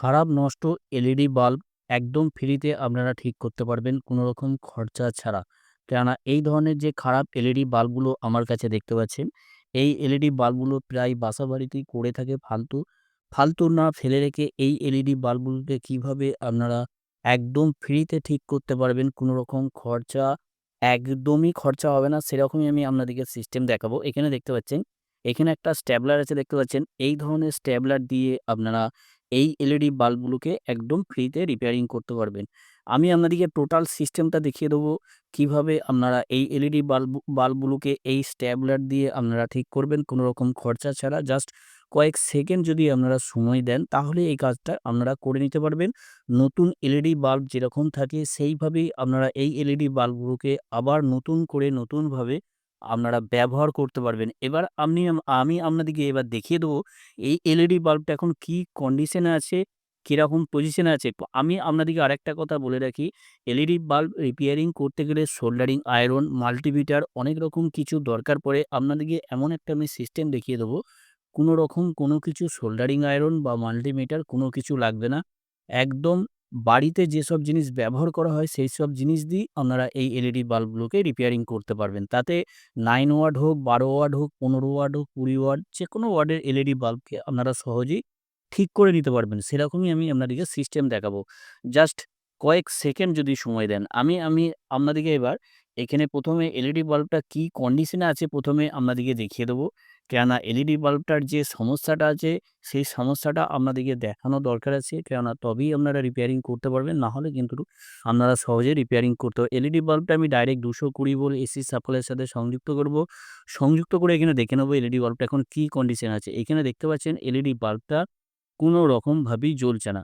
খারাপ নষ্ট LED bulb একদম ফ্রিতে আপনারা ঠিক করতে পারবেন কোনো রকম খরচা ছাড়া। কেননা এই ধরনের যে খারাপ এলইডি বাল্বগুলো আমার কাছে দেখতে পাচ্ছেন, এই এলইডি বাল্বগুলো প্রায় বাসাবাড়িতেই করে থাকে ফালতু। ফালতু না ফেলে রেখে এই এলইডি বাল্বগুলোকে কীভাবে আপনারা একদম ফ্রিতে ঠিক করতে পারবেন, কোনো রকম খরচা একদমই খরচা হবে না সেরকমই আমি আপনাদেরকে সিস্টেম দেখাবো। এখানে দেখতে পাচ্ছেন, এখানে একটা স্ট্যাবলার আছে দেখতে পাচ্ছেন। এই ধরনের স্ট্যাবলার দিয়ে আপনারা এই এলইডি বাল্বগুলোকে একদম ফ্রিতে রিপেয়ারিং করতে পারবেন। আমি আপনাদেরকে টোটাল সিস্টেমটা দেখিয়ে দেবো, কীভাবে আপনারা এই এলইডি বাল্ব বাল্বগুলোকে এই স্ট্যাবলার দিয়ে আপনারা ঠিক করবেন কোনো রকম খরচা ছাড়া। জাস্ট কয়েক সেকেন্ড যদি আপনারা সময় দেন তাহলে এই কাজটা আপনারা করে নিতে পারবেন। নতুন এলইডি বাল্ব যেরকম থাকে সেইভাবেই আপনারা এই এলইডি বাল্বগুলোকে আবার নতুন করে নতুনভাবে আপনারা ব্যবহার করতে পারবেন। এবার আপনি আমি আপনাদেরকে এবার দেখিয়ে দেবো এই এলইডি বাল্বটা এখন কি কন্ডিশনে আছে, কীরকম পজিশনে আছে। আমি আপনাদেরকে আরেকটা কথা বলে রাখি, এলইডি বাল্ব রিপেয়ারিং করতে গেলে সোল্ডারিং আয়রন, মাল্টিমিটার অনেক রকম কিছু দরকার পড়ে। আপনাদেরকে এমন একটা আমি সিস্টেম দেখিয়ে দেবো, কোনো রকম কোনো কিছু সোল্ডারিং আয়রন বা মাল্টিমিটার কোনো কিছু লাগবে না। একদম বাড়িতে যেসব জিনিস ব্যবহার করা হয় সেই সব জিনিস দিয়ে আপনারা এই এলইডি বাল্বগুলোকে রিপেয়ারিং করতে পারবেন। তাতে নাইন ওয়ার্ড হোক, বারো ওয়ার্ড হোক, পনেরো ওয়ার্ড হোক, কুড়ি 20 ওয়াট যেকোনো ওয়ার্ডের এলইডি বাল্বকে আপনারা সহজেই ঠিক করে নিতে পারবেন। সেরকমই আমি আপনাদেরকে সিস্টেম দেখাবো। জাস্ট কয়েক সেকেন্ড যদি সময় দেন। আমি আমি আপনাদেরকে এবার এখানে ১ম এ এলইডি বাল্বটা কি কন্ডিশনে আছে ১ম এ আপনাদেরকে দেখিয়ে দেবো। কেননা এলইডি বাল্বটার যে সমস্যাটা আছে, সেই সমস্যাটা আপনাদেরকে দেখানো দরকার আছে। কেননা তবেই আপনারা রিপেয়ারিং করতে পারবেন। না হলে কিন্তু আপনারা সহজে রিপেয়ারিং করতে হবে এলইডি বাল্বটা আমি ডাইরেক্ট দুশো কুড়ি বল এসি সাপ্লাইয়ের সাথে সংযুক্ত করব। সংযুক্ত করে এখানে দেখে নেব এলইডি বাল্বটা এখন কি কন্ডিশন আছে। এখানে দেখতে পাচ্ছেন এলইডি বাল্বটা কোনো রকমভাবেই জ্বলছে না।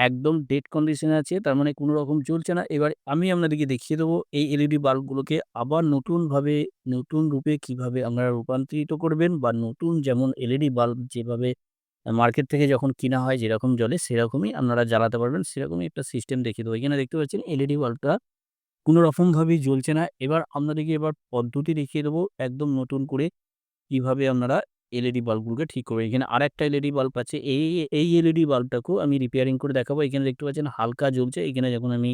একদম ডেড কন্ডিশনে আছে, তার মানে কোনো রকম জ্বলছে না। এবার আমি আপনাদেরকে দেখিয়ে দেবো, এই এলইডি বাল্বগুলোকে আবার নতুনভাবে, নতুন রূপে কীভাবে আপনারা রূপান্তরিত করবেন বা নতুন যেমন এলইডি বাল্ব যেভাবে মার্কেট থেকে যখন কিনা হয় যেরকম জলে সেরকমই আপনারা জ্বালাতে পারবেন। সেরকমই একটা সিস্টেম দেখিয়ে দেবো। এখানে দেখতে পাচ্ছেন এলইডি বাল্বটা কোনো রকমভাবেই জ্বলছে না। এবার আপনাদেরকে এবার পদ্ধতি দেখিয়ে দেবো, একদম নতুন করে কীভাবে আপনারা এলইডি বাল্বগুলোকে ঠিক করবেন। এখানে আরেকটা এলইডি বাল্ব আছে। এই এই এলইডি বাল্বটাকেও আমি রিপেয়ারিং করে দেখাবো। এখানে দেখতে পাচ্ছেন হালকা জ্বলছে। এখানে যখন আমি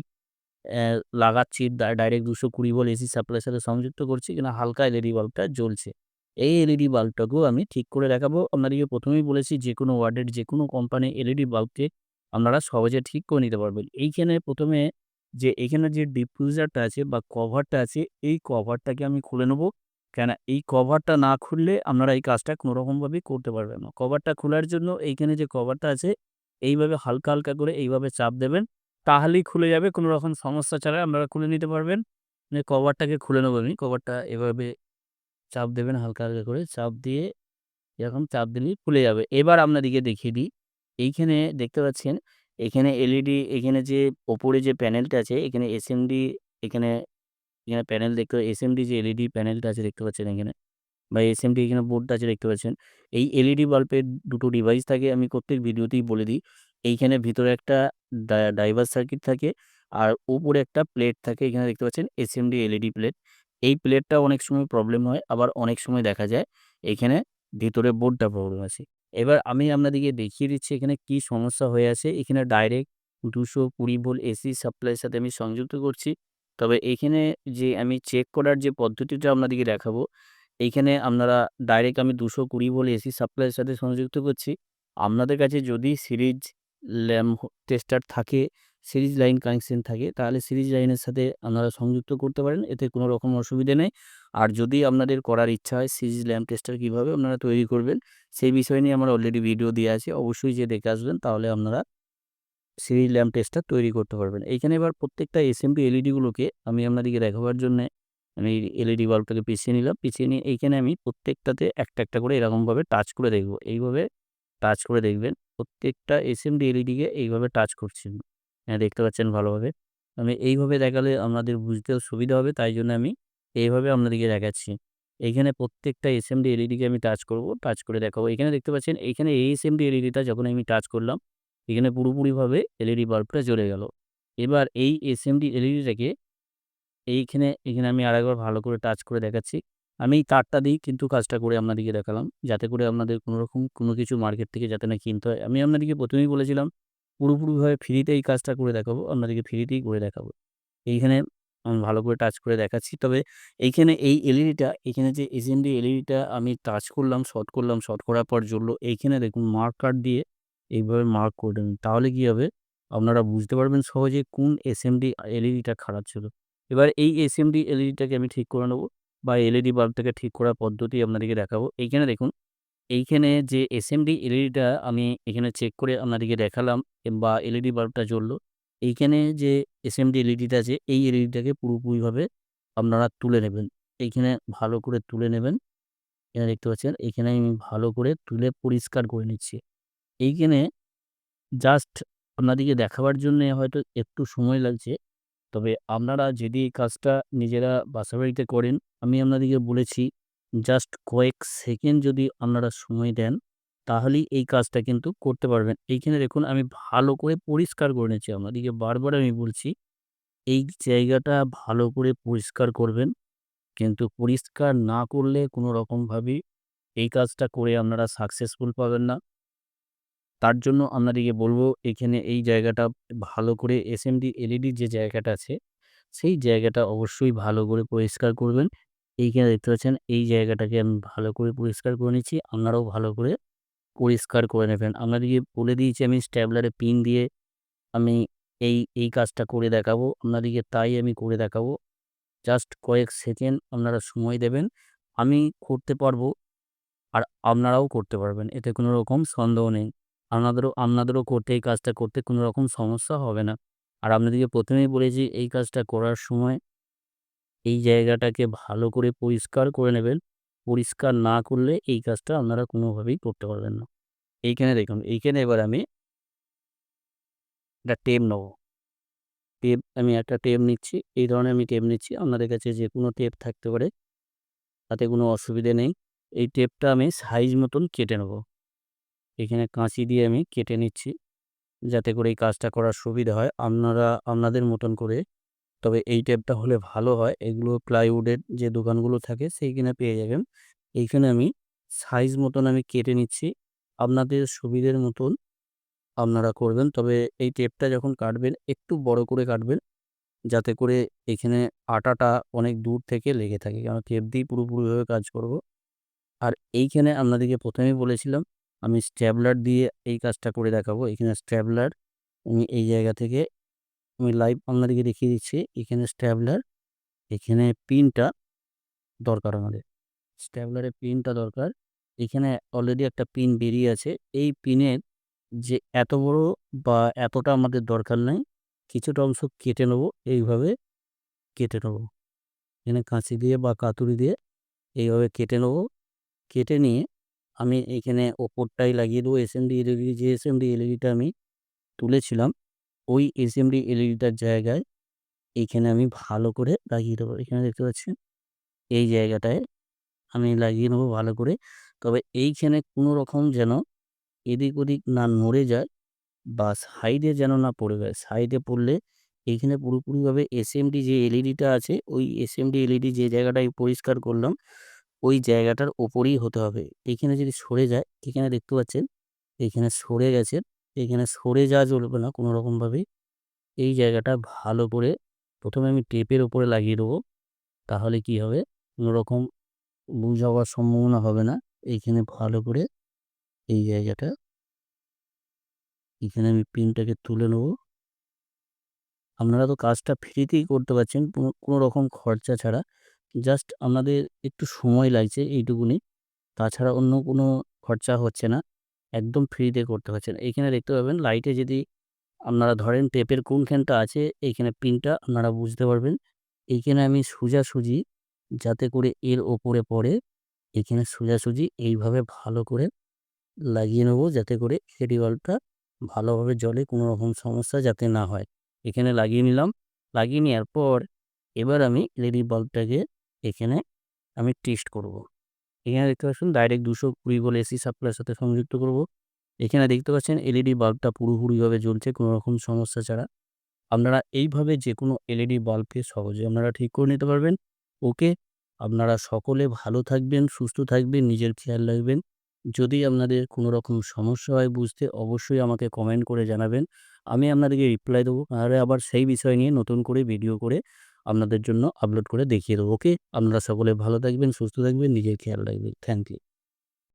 লাগাচ্ছি ডাইরেক্ট ২২০ ভোল্ট এসি সাপ্লাইয়ের সাথে সংযুক্ত করছি, এখানে হালকা এলইডি বাল্বটা জ্বলছে। এই এলইডি বাল্বটাকেও আমি ঠিক করে দেখাবো। আপনাদেরকে ১ম এই বলেছি, যেকোনো ওয়ার্ডের যেকোনো কোম্পানির এলইডি বাল্বকে আপনারা সহজে ঠিক করে নিতে পারবেন। এইখানে প্রথমে যে, এখানে যে ডিফিউজারটা আছে বা কভারটা আছে, এই কভারটাকে আমি খুলে নেব। কেননা এই কভারটা না খুললে আপনারা এই কাজটা কোনো রকমভাবেই করতে পারবেন না। কভারটা খোলার জন্য এইখানে যে কভারটা আছে এইভাবে হালকা, হালকা করে এইভাবে চাপ দেবেন। তাহলেই খুলে যাবে কোনো রকম সমস্যা ছাড়া আপনারা খুলে নিতে পারবেন। মানে কভারটাকে খুলে নেব আমি। কভারটা এভাবে চাপ দেবেন হালকা, হালকা করে চাপ দিয়ে এরকম চাপ দিলেই খুলে যাবে। এবার আপনাদেরকে দেখিয়ে দিই। এইখানে দেখতে পাচ্ছেন এখানে এলইডি এখানে যে ওপরে যে প্যানেলটা আছে এখানে এসএমডি এখানে এখানে প্যানেল দেখতে এসএমডি যে এলইডি প্যানেলটা আছে দেখতে পাচ্ছেন এখানে, বা এসএমডি এখানে বোর্ডটা আছে দেখতে পাচ্ছেন। এই এলইডি বাল্বের দুটো ডিভাইস থাকে, আমি প্রত্যেক ভিডিওতেই বলে দিই। এইখানে ভিতরে একটা ডাইভার সার্কিট থাকে, আর উপরে একটা প্লেট থাকে। এখানে দেখতে পাচ্ছেন এসএমডি এলইডি প্লেট। এই প্লেটটা অনেক সময় প্রবলেম হয়, আবার অনেক সময় দেখা যায় এইখানে ভিতরে বোর্ডটা প্রবলেম আছে। এবার আমি আপনাদেরকে দেখিয়ে দিচ্ছি এখানে কি সমস্যা হয়ে আছে। এখানে ডাইরেক্ট ২২০ ভোল্ট এসি সাপ্লাইয়ের সাথে আমি সংযুক্ত করছি। তবে এইখানে যে আমি চেক করার যে পদ্ধতিটা আপনাদেরকে দেখাবো, এইখানে আপনারা ডাইরেক্ট আমি ২২০ ভোল্ট এসি সাপ্লাইয়ের সাথে সংযুক্ত করছি। আপনাদের কাছে যদি সিরিজ ল্যাম্প টেস্টার থাকে, সিরিজ লাইন কানেকশন থাকে তাহলে সিরিজ লাইনের সাথে আপনারা সংযুক্ত করতে পারেন। এতে কোনো রকম অসুবিধে নেই। আর যদি আপনাদের করার ইচ্ছা হয় সিরিজ ল্যাম্প টেস্টার কীভাবে আপনারা তৈরি করবেন সেই বিষয় নিয়ে আমার অলরেডি ভিডিও দেয়া আছে। অবশ্যই যেয়ে দেখে আসবেন তাহলে আপনারা সিরিজ ল্যাম্প টেস্টার তৈরি করতে পারবেন। এইখানে এবার প্রত্যেকটা এসএমডি এলইডিগুলোকে আমি আপনাদেরকে দেখাবার জন্যে আমি এলইডি বাল্বটাকে পিছিয়ে নিলাম। পিছিয়ে নিয়ে এইখানে আমি প্রত্যেকটাতে একটা, একটা করে এরকমভাবে টাচ করে দেখব। এইভাবে টাচ করে দেখবেন। প্রত্যেকটা এসএমডি এলইডিকে এইভাবে টাচ করছেন হ্যাঁ, দেখতে পাচ্ছেন ভালোভাবে। আমি এইভাবে দেখালে আপনাদের বুঝতেও সুবিধা হবে তাই জন্য আমি এইভাবে আপনাদেরকে দেখাচ্ছি। এইখানে প্রত্যেকটা এসএমডি এলইডিকে আমি টাচ করব। টাচ করে দেখাবো। এখানে দেখতে পাচ্ছেন এইখানে এই এসএমডি এলইডিটা যখন আমি টাচ করলাম এখানে পুরোপুরিভাবে এলইডি বাল্বটা জ্বলে গেল। এবার এই এসএমডি এলইডিটাকে এইখানে এখানে আমি আরেকবার ভালো করে টাচ করে দেখাচ্ছি। আমি এই তারটা দিই কিন্তু কাজটা করে আপনাদেরকে দেখালাম। যাতে করে আপনাদের কোনো রকম কোনো কিছু মার্কেট থেকে যাতে না কিনতে হয়। আমি আপনাদেরকে প্রথমেই বলেছিলাম পুরোপুরিভাবে ফ্রিতে এই কাজটা করে দেখাবো। আপনাদেরকে ফ্রিতেই করে দেখাবো। এইখানে আমি ভালো করে টাচ করে দেখাচ্ছি। তবে এইখানে এই এলইডিটা এখানে যে এসএমডি এলইডিটা আমি টাচ করলাম, শর্ট করলাম, শর্ট করার পর জ্বললো। এইখানে দেখুন মার্কার দিয়ে এইভাবে মার্ক করে দেবেন। তাহলে কি হবে? আপনারা বুঝতে পারবেন সহজে কোন এসএমডি এলইডিটা খারাপ ছিল। এবার এই এসএমডি এলইডিটাকে আমি ঠিক করে নেব বা এলইডি বাল্বটাকে ঠিক করার পদ্ধতি আপনাদেরকে দেখাবো। এইখানে দেখুন, এইখানে যে এসএমডি এলইডিটা আমি এখানে চেক করে আপনাদেরকে দেখালাম বা এলইডি বাল্বটা জ্বললো। এইখানে যে এসএমডি এলইডিটা আছে এই এলইডিটাকে পুরোপুরিভাবে আপনারা তুলে নেবেন। এইখানে ভালো করে তুলে নেবেন। এখানে দেখতে পাচ্ছেন এইখানে আমি ভালো করে তুলে পরিষ্কার করে নিচ্ছি। এইখানে জাস্ট আপনাদেরকে দেখাবার জন্যে হয়তো একটু সময় লাগছে। তবে আপনারা যদি এই কাজটা নিজেরা বাসাবাড়িতে করেন, আমি আপনাদেরকে বলেছি জাস্ট কয়েক সেকেন্ড যদি আপনারা সময় দেন, তাহলেই এই কাজটা কিন্তু করতে পারবেন। এইখানে দেখুন আমি ভালো করে পরিষ্কার করে নিচ্ছি। আপনাদেরকে বারবার আমি বলছি, এই জায়গাটা ভালো করে পরিষ্কার করবেন। কিন্তু পরিষ্কার না করলে কোনো রকমভাবেই এই কাজটা করে আপনারা সাকসেসফুল পাবেন না। তার জন্য আপনাদেরকে বলব এখানে এই জায়গাটা ভালো করে এসএমডি এলইডি যে জায়গাটা আছে, সেই জায়গাটা অবশ্যই ভালো করে পরিষ্কার করবেন। এইখানে দেখতে পাচ্ছেন এই জায়গাটাকে আমি ভালো করে পরিষ্কার করে নিচ্ছি। আপনারাও ভালো করে পরিষ্কার করে নেবেন। আপনাদেরকে বলে দিয়েছি আমি স্ট্যাপলারে পিন দিয়ে আমি এই, এই কাজটা করে দেখাবো। আপনাদেরকে তাই আমি করে দেখাবো। জাস্ট কয়েক সেকেন্ড আপনারা সময় দেবেন। আমি করতে পারব। আর আপনারাও করতে পারবেন। এতে কোনো রকম সন্দেহ নেই। আপনাদেরও আপনাদেরও করতে এই কাজটা করতে কোনো রকম সমস্যা হবে না। আর আপনাদেরকে প্রথমেই বলেছি এই কাজটা করার সময় এই জায়গাটাকে ভালো করে পরিষ্কার করে নেবেন। পরিষ্কার না করলে এই কাজটা আপনারা কোনোভাবেই করতে পারবেন না। এইখানে দেখুন, এইখানে এবার আমি একটা টেপ নেব। টেপ আমি একটা টেপ নিচ্ছি। এই ধরনের আমি টেপ নিচ্ছি। আপনাদের কাছে যে কোনো টেপ থাকতে পারে। তাতে কোনো অসুবিধে নেই। এই টেপটা আমি সাইজ মতন কেটে নেব। এখানে কাঁচি দিয়ে আমি কেটে নিচ্ছি। যাতে করে এই কাজটা করার সুবিধা হয়। আপনারা, আপনাদের মতন করে তবে এই টেপটা হলে ভালো হয়। এগুলো প্লাইউডের যে দোকানগুলো থাকে, সেইখানে পেয়ে যাবেন। এইখানে আমি সাইজ মতন আমি কেটে নিচ্ছি। আপনাদের সুবিধের মতন আপনারা করবেন। তবে এই টেপটা যখন কাটবেন, একটু বড় করে কাটবেন। যাতে করে এখানে আটাটা অনেক দূর থেকে লেগে থাকে। কারণ টেপ দিয়েই পুরোপুরিভাবে কাজ করব। আর এইখানে আপনাদেরকে প্রথমেই বলেছিলাম আমি স্ট্যাপলার দিয়ে এই কাজটা করে দেখাবো। এখানে স্ট্যাপলার আমি এই জায়গা থেকে আমি লাইভ আপনাদেরকে দেখিয়ে দিচ্ছি। এখানে স্ট্যাপলার, এখানে পিনটা দরকার আমাদের। স্ট্যাপলারের পিনটা দরকার। এখানে অলরেডি একটা পিন বেরিয়ে আছে। এই পিনের যে এত বড় বা এতটা আমাদের দরকার নেই কিছুটা অংশ কেটে নেব। এইভাবে কেটে নেব। এখানে কাঁচি দিয়ে বা কাতুরি দিয়ে এইভাবে কেটে নেব। কেটে নিয়ে আমি এইখানে ওপরটায় লাগিয়ে দেবো এসএমডি এলইডি যে এসএমডি এলইডিটা আমি তুলেছিলাম, ওই এসএমডি এলইডিটার জায়গায় এইখানে আমি ভালো করে লাগিয়ে দেবো। এখানে দেখতে পাচ্ছেন এই জায়গাটায় আমি লাগিয়ে নেব ভালো করে। তবে এইখানে কোনো রকম যেন এদিক ওদিক না নড়ে যায় বা সাইডে যেন না পড়ে যায়। সাইডে পড়লে এইখানে পুরোপুরিভাবে এসএমডি যে এলইডিটা আছে, ওই এসএমডি এলইডি যে জায়গাটায় পরিষ্কার করলাম, ওই জায়গাটার ওপরেই হতে হবে। এখানে যদি সরে যায়, এখানে দেখতে পাচ্ছেন এইখানে সরে গেছে। এখানে সরে যাওয়া চলবে না কোনো রকমভাবেই। এই জায়গাটা ভালো করে প্রথমে আমি টেপের ওপরে লাগিয়ে দেবো। তাহলে কি হবে? কোনো রকম লুজ হওয়ার সম্ভাবনা হবে না। এইখানে ভালো করে এই জায়গাটা এখানে আমি পিনটাকে তুলে নেব। আপনারা তো কাজটা ফ্রিতেই করতে পারছেন। কোনো রকম খরচা ছাড়া। জাস্ট আপনাদের একটু সময় লাগছে এইটুকুনি। তাছাড়া অন্য কোনো খরচা হচ্ছে না। একদম ফ্রিতে করতে হচ্ছে না এইখানে দেখতে পাবেন লাইটে যদি আপনারা ধরেন টেপের কোনখানটা আছে এইখানে পিনটা আপনারা বুঝতে পারবেন। এইখানে আমি সোজাসুজি যাতে করে এর ওপরে পড়ে, এখানে সোজাসুজি এইভাবে ভালো করে লাগিয়ে নেব যাতে করে বাল্বটা ভালোভাবে জলে কোনো রকম সমস্যা যাতে না হয়। এখানে লাগিয়ে নিলাম। লাগিয়ে নেওয়ার পর এবার আমি এলইডি বাল্বটাকে এখানে আমি টেস্ট করব। এখানে দেখতে পাচ্ছেন ডাইরেক্ট ২২০ ভোল্ট এসি সাপ্লাইয়ের সাথে সংযুক্ত করব। এখানে দেখতে পাচ্ছেন এলইডি বাল্বটা পুরোপুরিভাবে জ্বলছে কোনো রকম সমস্যা ছাড়া। আপনারা এইভাবে যে কোনো এলইডি বাল্বকে সহজে আপনারা ঠিক করে নিতে পারবেন। ওকে, আপনারা সকলে ভালো থাকবেন, সুস্থ থাকবেন, নিজের খেয়াল রাখবেন। যদি আপনাদের কোনো রকম সমস্যা হয় বুঝতে অবশ্যই আমাকে কমেন্ট করে জানাবেন। আমি আপনাদেরকে রিপ্লাই দেবো। নাহলে আবার সেই বিষয় নিয়ে নতুন করে ভিডিও করে আপনাদের জন্য আপলোড করে দেখিয়ে দেবো। ওকে? আপনারা সকলে ভালো থাকবেন, সুস্থ থাকবেন, নিজের খেয়াল রাখবেন। Thank you.